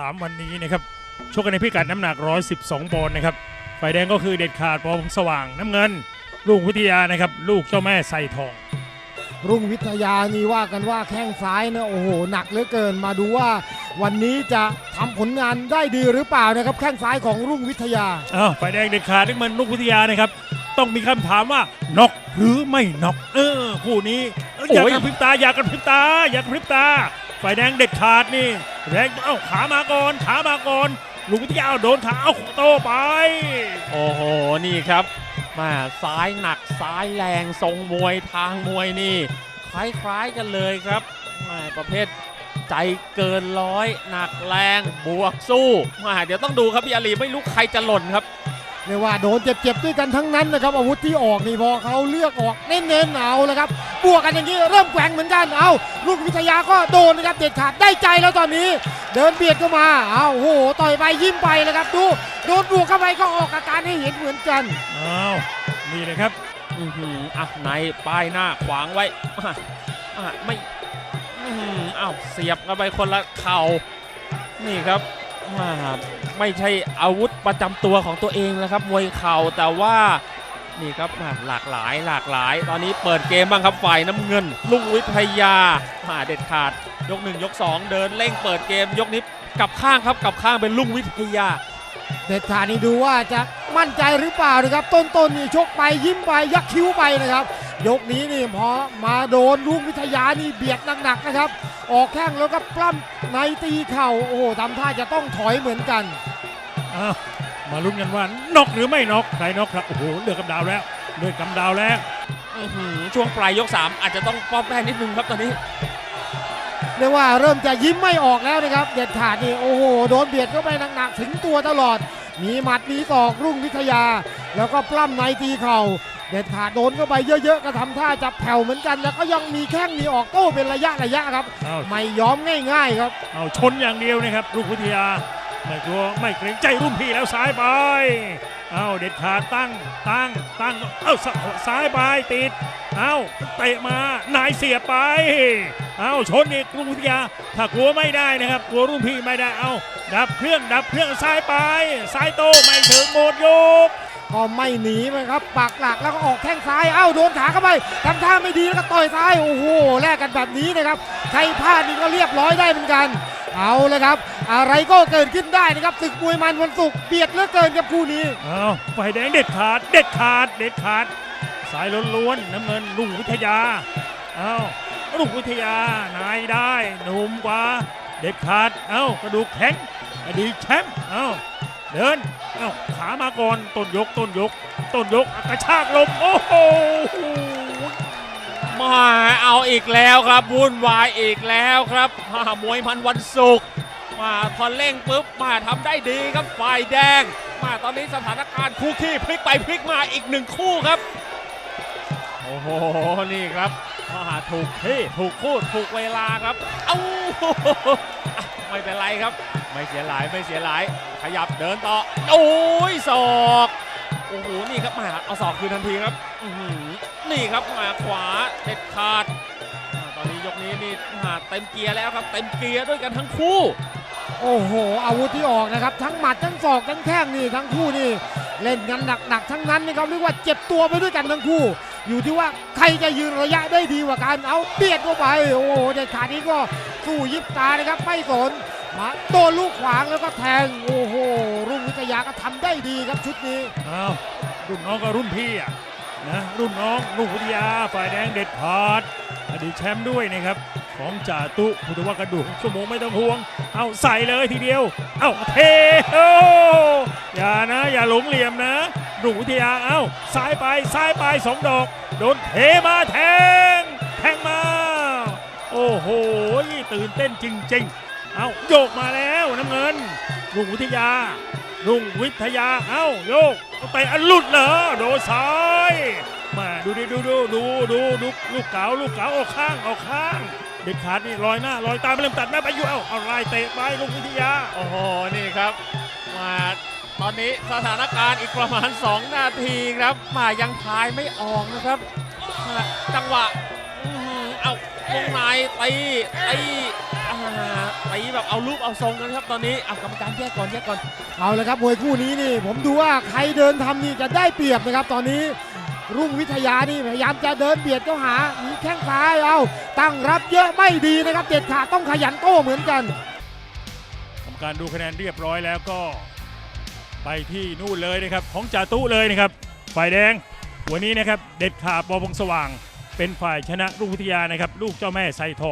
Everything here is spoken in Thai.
3 วันนี้นะครับชกกันในพิกัดน้ำหนัก 112ปอนด์นะครับฝ่ายแดงก็คือเด็ดขาดปอมสว่างน้ำเงินลูกวิทยานะครับ ลูกเจ้าแม่ไซทอง รุ่งวิทยานี่ว่ากันว่าแข้งซ้ายเนี่ยโอ้โหหนักเหลือเกินมาดูว่า วันนี้จะทำผลงานได้ดีหรือเปล่านะครับแข้งซ้ายของรุ่งวิทยา อ้าวฝ่ายแดงเด็ดขาดน้ำเงินลูกวิทยานะครับ ต้องมีคำถามว่าน็อกหรือไม่น็อกเออคู่นี้เอ้ยอย่ากระพริบตาอย่ากระพริบตาอย่ากระพริบตา ฝ่ายแดงเด็ดขาดนี่แรงเอ้าขามาก่อนขามาก่อนลูกวิทยาเอาโดนขาเอ้าโตไป โอ้โหนี่ครับมาซ้ายหนักซ้ายแรงทรงมวยทางมวยนี่ คล้ายๆกันเลยครับมาประเภทใจเกินร้อยหนักแรงบวกสู้มาเดี๋ยวต้องดูครับพี่อาลีไม่รู้ใครจะหล่นครับ เรียกว่าโดนเจ็บๆด้วยกันทั้งนั้นนะครับอาวุธที่ออกนี่พอเขาเลือกออกเน้นๆเอาแล้วครับบวกกันอย่างนี้เริ่มแกว่งเหมือนกันเอาลูกวิทยาก็โดนนะครับเด็ดขาดได้ใจแล้วตอนนี้ เดินเบียดเข้ามาเอาโอ้โหต่อยไปยิ้มไปเลยครับดูโดนบวกเข้าไปก็ออกอาการให้เห็นเหมือนกันเอานี่เลยครับอืออะในป้ายหน้าขวางไว้อะไม่อืมอ้าวเสียบกันไปคนละเข่านี่ครับ มาไม่ใช่อาวุธประจำตัวของตัวเองแล้วครับมวยเข่าแต่ว่านี่ครับมาหลากหลายหลากหลาย ตอนนี้เปิดเกมบ้างครับฝ่ายน้ำเงินลุงวิทยามาเด็ดขาด ยกหนึ่งยกสองเดินเร่งเปิดเกม ยกนี้กลับข้างครับกลับข้างเป็นลุงวิทยา เด็ดขาดนี่ดูว่าจะมั่นใจหรือเปล่านะครับ ต้นๆนี่ชกไปยิ้มไปยักคิ้วไปนะครับ ยกนี้นี่พอมาโดนลูกวิทยานี่เบียดหนักๆนะครับ ออกแข้งแล้วก็ปล้ำในตีเข่าโอ้โหทำท่าจะต้องถอยเหมือนกันอ้าวมาลุ้นกันว่าน็อกหรือไม่น็อกใครน็อกครับโอ้โหเลือดกำดาวแล้วเลือดกำดาวแล้วอื้อหือช่วงปลายยก 3 อาจจะต้องป้อมแป้งนิดนึงครับตอนนี้ เรียกว่าเริ่มจะยิ้มไม่ออกแล้วนะครับ เด็ดขาดนี่โอ้โหโดนเบียดเข้าไปหนักๆถึงตัวตลอด มีหมัดมีศอกรุ่งวิทยา แล้วก็ปล้ำในตีเข่า เด็ดขาดโดนเข้าไปเยอะๆ ก็ทำท่าจะแผ่วเหมือนกัน แล้วก็ยังมีแข้งมีออกโต้เป็นระยะระยะครับอ้าวไม่ยอมง่ายๆครับ เอาชนอย่างเดียวนะครับลูกวิทยา ไม่กลัวไม่เกรงใจรุ่นพี่แล้วซ้ายไป เอาเด็ดขาดตั้งตั้งตั้ง เอาสซ้ายไปติด เอาเตะมานายเสียบไป เอาชนอีกลุงวิทยา ถ้ากลัวไม่ได้นะครับ กลัวรุ่นพี่ไม่ได้ เอาดับเครื่องดับเครื่องซ้ายไป ซ้ายโต้ไม่ถึงหมดยก ก็ไม่หนีมันครับปักหลักแล้วก็ออกแข้งซ้ายเอ้าโดนขาเข้าไปทำท่าไม่ดีแล้วก็ต่อยซ้ายโอ้โหแลกกันแบบนี้นะครับใครพลาดนี่ก็เรียบร้อยได้เหมือนกัน เอาเลยครับ อะไรก็เกิดขึ้นได้นะครับศึกมวยมันวันศุกร์เบียดเหลือเกินกับคู่นี้เอาไฟแดงเด็ดขาด เด็ดขาด เด็ดขาด สายล้วนๆน้ำเงินลุงวิทยาเอาลุงวิทยานายได้หนุ่มกว่า เด็ดขาด เอากระดูกแข็งอดีตแชมป์เอา เดินเอาขามาก่อนต้นยกต้นยก ต้นยกกระชากลมโอ้โหมาเอาอีกแล้วครับวุ่นวายอีกแล้วครับมามวยมันวันศุกร์มาพอเร่งปุ๊บมาทำได้ดีครับฝ่ายแดง มาตอนนี้สถานการณ์คู่ขี้พลิกไปพลิกมาอีกหนึ่งคู่ครับ โอ้โหนี่ครับมาถูกที่ถูกคู่ถูกเวลาครับ เอ้าอะไม่เป็นไรครับ ไม่เสียหลายไม่เสียหลาย ขยับเดินต่อ โอ้ยศอกโอ้โหนี่ครับมาเอาศอกคืนทันทีครับอนี่ครับมาขวาเด็ดขาด ตอนนี้ยกนี้นี่มาเต็มเกียร์แล้วครับ เต็มเกียร์ด้วยกันทั้งคู่ โอ้โห อาวุธที่ออกนะครับ ทั้งหมัดทั้งศอกทั้งแข้งนี่ทั้งคู่นี่ เล่นกันหนักๆทั้งนั้นนะครับเรียกว่าเจ็บตัวไปด้วยกันทั้งคู่ อยู่ที่ว่าใครจะยืนระยะได้ดีกว่ากันเอาเบียดเข้าไป โอ้โหเด็ดขาดนี้ก็สู้ยิบตานะครับไม่สน มาโดนลูกขวางแล้วก็แทง โอ้โห รุ่งวิทยาก็ทำได้ดีครับชุดนี้เอารุ่นน้องกับรุ่นพี่อะนะรุ่นน้องลุงวิทยาฝ่ายแดงเด็ดขาดอดีตแชมป์ด้วยนะครับของจ่าตุพุทธวากระดูกชั่วโมงไม่ต้องห่วง เอาใส่เลยทีเดียว เอาเทโออย่านะ อย่าหลงเหลี่ยมนะลุงวิทยาเอาซ้ายไปซ้ายไปสองดอก โดนเทมาแทง แทงมา โอ้โหตื่นเต้นจริง ๆ เอาโยกมาแล้วน้ำเงินลุงวิทยาลุงวิทยาเอ้าโยกเตะอันลุดเหรอโดนซ้ายมาดูดิดูดูดูดูดูลูกเก๋าลูกเก๋าออกข้างออกข้าง เด็ดขาดนี่ลอยหน้าลอยตามไปเริ่มตัดหน้าไปอยู่เอ้าเอาลายเตะไปลุงวิทยา โอ้โหนี่ครับมาตอนนี้สถานการณ์อีกประมาณ 2 นาทีครับมายังทายไม่ออกนะครับจังหวะ วงในตีตีตีแบบเอารูปเอาทรงกันครับตอนนี้เอากรรมการแยกก่อนแยกก่อนเอาเลยครับมวยคู่นี้นี่ผมดูว่าใครเดินทำนี่จะได้เปรียบนะครับ ตอนนี้รุ่งวิทยานี่พยายามจะเดินเบียดเข้าหามีแข้งซ้ายเอาตั้งรับเยอะไม่ดีนะครับเด็ดขาดต้องขยันโต้เหมือนกันทำการดูคะแนนเรียบร้อยแล้วก็ ไปที่นู่นเลยนะครับของจ่าตุเลยนะครับฝ่ายแดงวันนี้นะครับเด็ดขาดบอพงสว่าง เป็นฝ่ายชนะรุ่งวิทยานะครับ ลูกเจ้าแม่ไซทอง